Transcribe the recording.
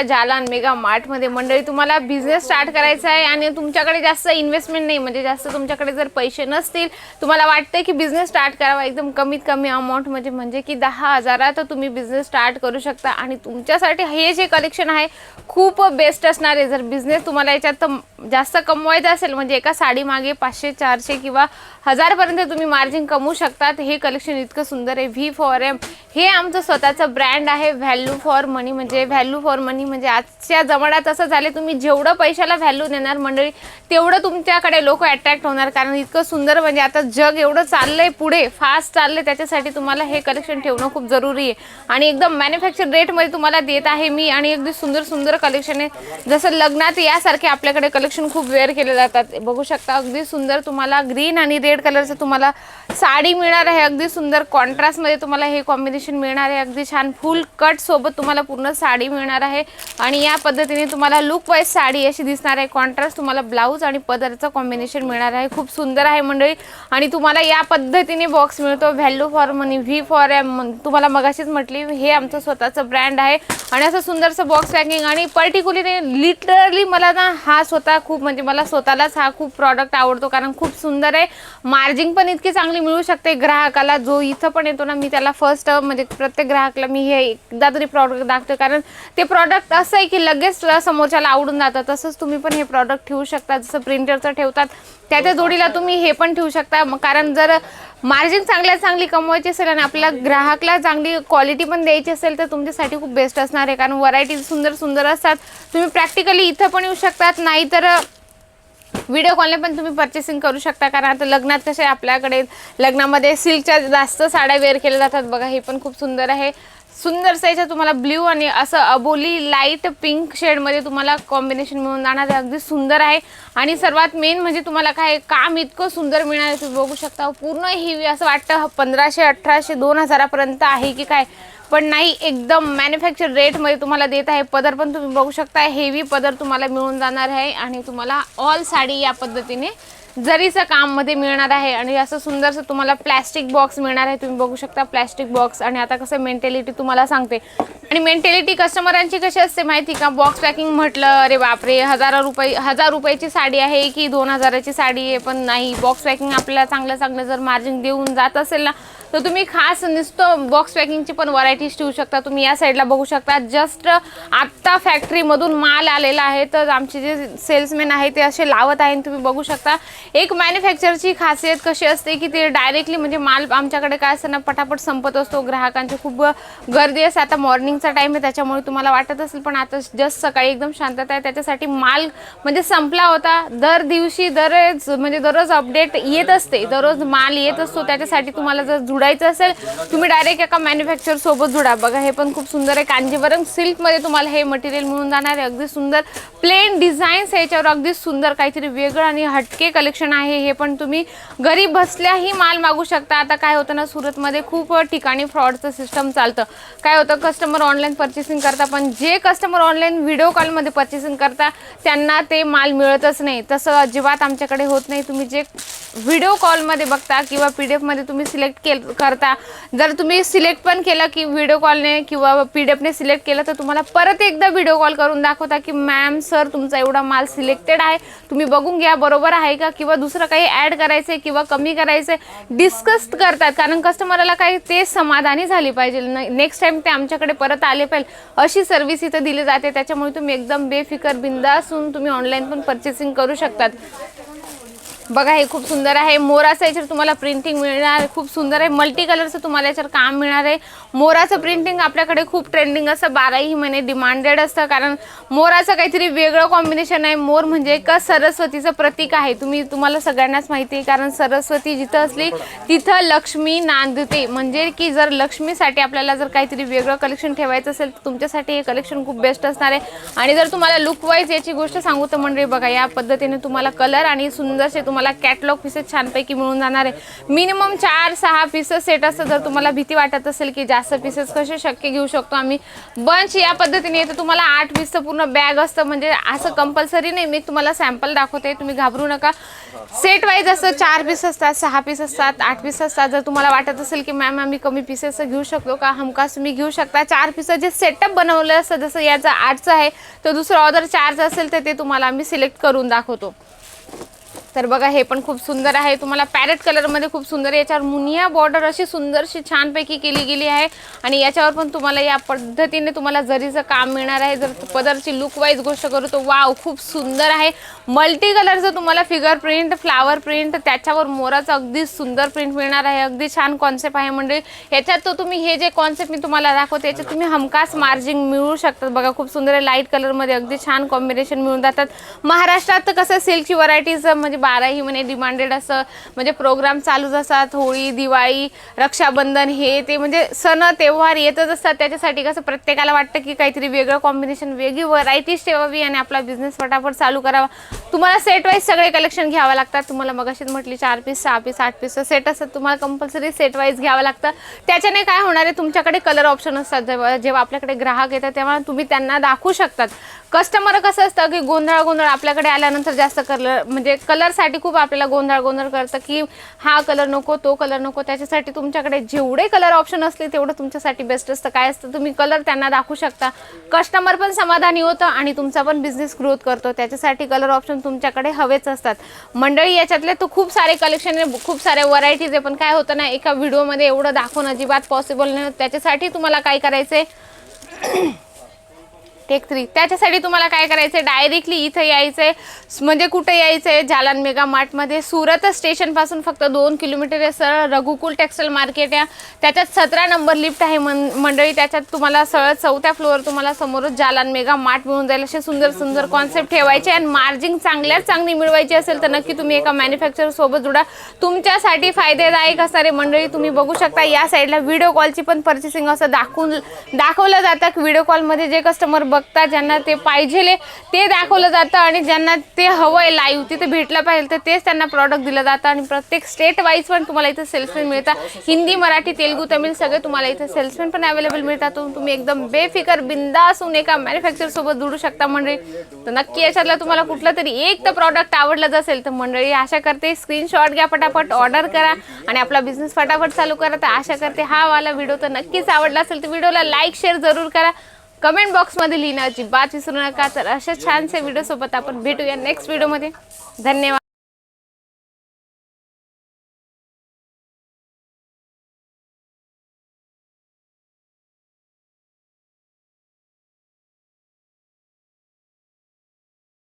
आपल्या जालान मेगा मार्टमध्ये मंडळी तुम्हाला बिझनेस स्टार्ट करायचा आहे आणि तुमच्याकडे जास्त इन्व्हेस्टमेंट नाही. म्हणजे जास्त तुमच्याकडे जर पैसे नसतील तुम्हाला वाटतं की बिझनेस स्टार्ट करावा एकदम कमीत कमी अमाऊंट म्हणजे म्हणजे की दहा हजारात तुम्ही बिझनेस स्टार्ट करू शकता. आणि तुमच्यासाठी हे जे कलेक्शन आहे खूप बेस्ट असणार आहे. जर बिझनेस तुम्हाला याच्यात जास्त कमवायचा असेल म्हणजे एका साडीमागे पाचशे चारशे किंवा हजारपर्यंत तुम्ही मार्जिन कमवू शकतात. हे कलेक्शन इतकं सुंदर आहे. व्ही फॉर एम हे आमचं स्वतःचं ब्रँड आहे. व्हॅल्यू फॉर मनी म्हणजे व्हॅल्यू फॉर मनी म्हणजे आजच्या जमान्यात असं झाले तुम्ही जेवढं पैशाला व्हॅल्यू देणार मंडळी तेवढं तुमच्याकडे लोक अट्रॅक्ट होणार. कारण इतकं सुंदर म्हणजे आता जग एवढं चाललंय पुढे फास्ट चाललंय त्याच्यासाठी तुम्हाला हे कलेक्शन ठेवणं खूप जरुरी आहे. आणि एकदम मॅन्युफॅक्चर रेटमध्ये तुम्हाला देत आहे मी आणि अगदी सुंदर सुंदर कलेक्शन आहे. जसं लग्नात यासारखे आपल्याकडे कलेक्शन खूप वेअर केले जातात. बघू शकता अगदी सुंदर तुम्हाला ग्रीन आणि रेड रेड कलरचं तुम्हाला साडी मिळणार आहे अगदी सुंदर कॉन्ट्रास्टमध्ये तुम्हाला हे कॉम्बिनेशन मिळणार आहे अगदी छान फुल कट सोबत तुम्हाला पूर्ण साडी मिळणार आहे. आणि या पद्धतीने तुम्हाला लुक वाईज साडी अशी दिसणार आहे. कॉन्ट्रास्ट तुम्हाला ब्लाऊज आणि पदरचं कॉम्बिनेशन मिळणार आहे. खूप सुंदर आहे मंडळी. आणि तुम्हाला या पद्धतीने बॉक्स मिळतो. Value for money V for M तुम्हाला मगाशीच म्हटली हे आमचं स्वतःचं ब्रँड आहे. आणि असं सुंदरचं बॉक्स पॅकिंग आणि पर्टिक्युलरली लिटरली मला ना हा स्वतः खूप म्हणजे मला स्वतःलाच हा खूप प्रॉडक्ट आवडतो कारण खूप सुंदर आहे. मार्जिंग पण इतकी चांगली मिळू शकते ग्राहकाला. जो इथं पण येतो ना मी त्याला फर्स्ट म्हणजे प्रत्येक ग्राहकाला मी हे एकदा तरी प्रॉडक्ट दाखवते कारण ते प्रॉडक्ट असं आहे की लगेच समोरच्याला आवडून जातं. तसंच तुम्ही पण हे प्रॉडक्ट ठेवू शकता. जसं प्रिंटरचं ठेवतात त्याच्या जोडीला तुम्ही हे पण ठेवू शकता. कारण जर मार्जिन चांगल्यात चांगली कमवायची असेल आणि आपल्या ग्राहकला चांगली क्वालिटी पण द्यायची असेल तर तुमच्यासाठी खूप बेस्ट असणार आहे. कारण व्हरायटी सुंदर सुंदर असतात. तुम्ही प्रॅक्टिकली इथं पण येऊ शकतात. नाहीतर व्हिडिओ कॉलने पण तुम्ही पर्चेसिंग करू शकता कारण आता लग्नात कसे आपल्याकडे लग्नामध्ये सिल्कच्या जास्त साड्या वेअर केल्या जातात. बघा हे पण खूप सुंदर आहे. सुंदर याच्यात तुम्हाला ब्ल्यू आणि असं अबोली लाइट पिंक शेडमध्ये तुम्हाला कॉम्बिनेशन मिळून जाणार आहे. अगदी सुंदर आहे. आणि सर्वात मेन म्हणजे तुम्हाला काय काम इतकं सुंदर मिळणार तुम्ही बघू शकता पूर्ण ही असं वाटतं. पंधराशे अठराशे दोन हजारापर्यंत आहे की काय? पण नाही एकदम मॅन्युफॅक्चर रेटमध्ये तुम्हाला देत आहे. पदर पण तुम्ही बघू शकता हेवी पदर तुम्हाला मिळून जाणार आहे आणि तुम्हाला ऑल साडी या पद्धतीने जरीचं काममध्ये मिळणार आहे आणि असं सुंदरसं तुम्हाला प्लॅस्टिक बॉक्स मिळणार आहे. तुम्ही बघू शकता प्लॅस्टिक बॉक्स आणि आता कसं मेंटॅलिटी तुम्हाला सांगते. आणि मेंटॅलिटी कस्टमरांची कशी असते माहिती का? बॉक्स पॅकिंग म्हटलं अरे बापरे हजार रुपये हजार रुपयाची साडी आहे की दोन हजाराची साडी आहे? पण नाही बॉक्स पॅकिंग आपल्याला चांगलं चांगलं जर मार्जिन देऊन जात असेल ना तर तुम्ही खास नुसतं बॉक्स पॅकिंगची पण व्हरायटीज ठेवू शकता. तुम्ही या साईडला बघू शकता. जस्ट आत्ता फॅक्टरीमधून माल आलेला आहे. तर आमचे जे सेल्समॅन आहे ते असे लावत आहे तुम्ही बघू शकता. एक मॅन्युफॅक्चरची खासियत कशी असते की ते डायरेक्टली म्हणजे माल आमच्याकडे काय असतं ना पटापट संपत असतो. ग्राहकांची खूप गर्दी असते. आता मॉर्निंगचा टाईम आहे त्याच्यामुळे तुम्हाला वाटत असेल पण आता जस्ट सकाळी एकदम शांतता आहे. त्याच्यासाठी माल म्हणजे संपला होता. दर दिवशी दररोज म्हणजे दररोज अपडेट येत असते. दररोज माल येत असतो. त्याच्यासाठी तुम्हाला जर जुडायचं असेल तुम्ही डायरेक्ट एका मॅन्युफॅक्चर सोबत जुडा. बघा हे पण खूप सुंदर आहे. कांजीवरम सिल्कमध्ये तुम्हाला हे मटेरियल मिळून जाणार आहे. अगदी सुंदर. प्लेन डिझाईन्स याच्यावर अगदी सुंदर काहीतरी वेगळं आणि हटके कलेक्शन आहे. हे पण तुम्ही घरी बसल्याही माल मागू शकता. आता काय होतं ना सुरतमध्ये खूप ठिकाणी फ्रॉडचं सिस्टम चालतं. काय होतं कस्टमर ऑनलाईन परचेसिंग करता पण जे कस्टमर ऑनलाईन व्हिडिओ कॉलमध्ये परचेसिंग करता त्यांना ते माल मिळतच नाही. तसं अजिबात आमच्याकडे होत नाही. तुम्ही जे व्हिडिओ कॉलमध्ये बघता किंवा पी डी एफमध्ये तुम्ही सिलेक्ट केल करता. जर तुम्ही सिलेक्ट पण केलं की व्हिडिओ कॉलने किंवा पी डी एफने सिलेक्ट केलं तर तुम्हाला परत एकदा व्हिडिओ कॉल करून दाखवता की मॅम सर तुमचा एवढा माल सिलेक्टेड आहे. तुम्ही बघून घ्या बरोबर आहे का? किंवा दुसरं काही ॲड करायचं आहे किंवा कमी करायचं आहे डिस्कस करतात. कारण कस्टमरला काही ते समाधानी झाली पाहिजे. नेक्स्ट टाइम ते आमच्याकडे परत आले पाहिजे. अशी सर्व्हिस इथं दिली जाते. त्याच्यामुळे तुम्ही एकदम बेफिकर बिंदासून तुम्ही ऑनलाईन पण परचेसिंग करू शकतात. बघा हे खूप सुंदर आहे. मोराचं याच्यावर तुम्हाला प्रिंटिंग मिळणार. खूप सुंदर आहे. मल्टी कलरचं तुम्हाला याच्यावर काम मिळणार आहे. मोराचं प्रिंटिंग आपल्याकडे खूप ट्रेंडिंग असतं. बाराही महिने डिमांडेड असतं. कारण मोराचं काहीतरी वेगळं कॉम्बिनेशन आहे. मोर म्हणजे एक सरस्वतीचं प्रतीक आहे. तुम्ही तुम्हाला सगळ्यांनाच माहिती आहे. कारण सरस्वती जिथं असली तिथं लक्ष्मी नांदते. म्हणजे की जर लक्ष्मीसाठी आपल्याला जर काहीतरी वेगळं कलेक्शन ठेवायचं असेल तर तुमच्यासाठी हे कलेक्शन खूप बेस्ट असणार आहे. आणि जर तुम्हाला लुकवाईज याची गोष्ट सांगू तर म्हणजे बघा या पद्धतीने तुम्हाला कलर आणि सुंदरसे तुम्हाला तुम्हाला कॅटलॉग पीसेस छानपैकी मिळून जाणार आहे. मिनिमम चार सहा पीसेस सेट असतं जर तुम्हाला भीती वाटत असेल की जास्त पीसेस कसे शक्य घेऊ शकतो आम्ही बंच या पद्धतीने येतं तुम्हाला आठ पीसचं पूर्ण बॅग असतं. म्हणजे असं कंपल्सरी नाही मी तुम्हाला सॅम्पल दाखवते तुम्ही घाबरू नका. सेट वाईज असतं चार पीस असतात सहा पीस असतात आठ पीस असतात. जर तुम्हाला वाटत असेल की मॅम आम्ही कमी पीसेस घेऊ शकतो का हमखास तुम्ही घेऊ शकता. चार पीस जे सेटअप बनवलं असतं जसं याचं आठचं आहे तर दुसरं ऑर्डर चार्ज असेल तर ते तुम्हाला आम्ही सिलेक्ट करून दाखवतो. तर बघा हे पण खूप सुंदर आहे. तुम्हाला पॅरेट कलरमध्ये खूप सुंदर आहे. याच्यावर मुनिया बॉर्डर अशी सुंदरशी छानपैकी केली गेली आहे. आणि याच्यावर पण तुम्हाला या पद्धतीने तुम्हाला जरीचं काम मिळणार आहे जर पदरची लुक वाईज गोष्ट करू तर वाव खूप सुंदर आहे. मल्टी कलरचं तुम्हाला फिगर प्रिंट फ्लावर प्रिंट त्याच्यावर मोराचं अगदी सुंदर प्रिंट मिळणार आहे. अगदी छान कॉन्सेप्ट आहे म्हणजे याच्यात तो तुम्ही हे जे कॉन्सेप्ट मी तुम्हाला दाखवते याच्यात तुम्ही हमखास मार्जिंग मिळू शकतात. बघा खूप सुंदर आहे. लाइट कलरमध्ये अगदी छान कॉम्बिनेशन मिळून जातात. महाराष्ट्रात तर कसं सिल्कची व्हरायटीज म्हणजे बाराही महिने डिमांडेड असं म्हणजे प्रोग्राम चालूच असतात. होळी दिवाळी रक्षाबंधन हे ते म्हणजे सण तेव्हार येतच असतात. त्याच्यासाठी कसं प्रत्येकाला वाटतं की काहीतरी वेगळं कॉम्बिनेशन वेगळी व्हरायटीज ठेवावी आणि आपला बिझनेस फटाफट चालू करावा. तुम्हाला सेट वाईज सगळे कलेक्शन घ्यावं लागतात. तुम्हाला मगाशीत म्हटली चार पीस सहा पीस आठ पीस सेट असतात. तुम्हाला कंपल्सरी सेट वाईज घ्यावं लागतं. त्याच्याने काय होणार आहे? तुमच्याकडे कलर ऑप्शन असतात. जेव्हा जेव्हा आपल्याकडे ग्राहक येतात तेव्हा तुम्ही त्यांना दाखवू शकतात. कस्टमर कसं असतं की गोंधळ गोंधळ आपल्याकडे आल्यानंतर जास्त कलर म्हणजे कलरसाठी खूप आपल्याला गोंधळ गोंधळ करतं की हा कलर नको तो कलर नको. त्याच्यासाठी तुमच्याकडे जेवढे कलर ऑप्शन असले तेवढं तुमच्यासाठी बेस्ट असतं. काय असतं? तुम्ही कलर त्यांना दाखवू शकता. कस्टमर पण समाधानी होतं आणि तुमचा पण बिझनेस ग्रोथ करतो. त्याच्यासाठी कलर ऑप्शन तुमच्याकडे हवेच असतात. मंडळी याच्यातले तर खूप सारे कलेक्शन आहे खूप सारे व्हरायटीज आहे. पण काय होतं ना एका व्हिडिओमध्ये एवढं दाखवणं अजिबात पॉसिबल नाही त्याच्यासाठी तुम्हाला काय करायचं आहे टेक थ्री त्याच्यासाठी तुम्हाला काय करायचं आहे डायरेक्टली इथं यायचं आहे म्हणजे कुठे यायचं आहे जालन मेगा मार्टमध्ये सुरत स्टेशनपासून फक्त दोन किलोमीटर आहे सरळ रघुकुल टेक्सटाईल मार्केट आहे. त्याच्यात सतरा नंबर लिफ्ट आहे मन मंडळी. त्याच्यात तुम्हाला सरळ चौथ्या फ्लोअर तुम्हाला समोरच जालन मेगा मार्ट मिळून जाईल. असे सुंदर सुंदर कॉन्सेप्ट ठेवायचे आणि मार्जिन चांगल्यात चांगली मिळवायची असेल तर नक्की तुम्ही एका मॅन्युफॅक्चरसोबत जुडा. तुमच्यासाठी फायदेदायक असणारे मंडळी तुम्ही बघू शकता या साईडला व्हिडिओ कॉलची पण पर्चेसिंग असं दाखवून दाखवलं जातं. व्हिडिओ कॉलमध्ये जे कस्टमर बघता ज्यांना ते पाहिजे ते दाखवलं जातं आणि ज्यांना ते हवं आहे लाईव्ह तिथे भेटलं पाहिजे तर तेच त्यांना प्रॉडक्ट दिलं जातं. आणि प्रत्येक स्टेट वाईज पण तुम्हाला इथं सेल्समॅन मिळतात. हिंदी मराठी तेलुगू तमिळ सगळे तुम्हाला इथं सेल्समॅन पण अवेलेबल मिळतात. तुम्ही एकदम बेफिकर बिंदा असून एका मॅन्युफॅक्चर सोबत शकता मंडळी. तर नक्की याच्यातला तुम्हाला कुठलं तरी एक तर प्रॉडक्ट आवडलंच असेल तर मंडळी आशा करते. स्क्रीनशॉट घ्या पटापट ऑर्डर करा आणि आपला बिझनेस फटाफट चालू करा. तर आशा करते हा वाला व्हिडिओ तर नक्कीच आवडला असेल तर व्हिडिओला लाईक शेअर जरूर करा. कमेंट बॉक्समध्ये लिहिणं अजिबात विसरू नका. तर अशा छानसे व्हिडिओ सोबत आपण भेटूया नेक्स्ट व्हिडिओमध्ये धन्यवाद.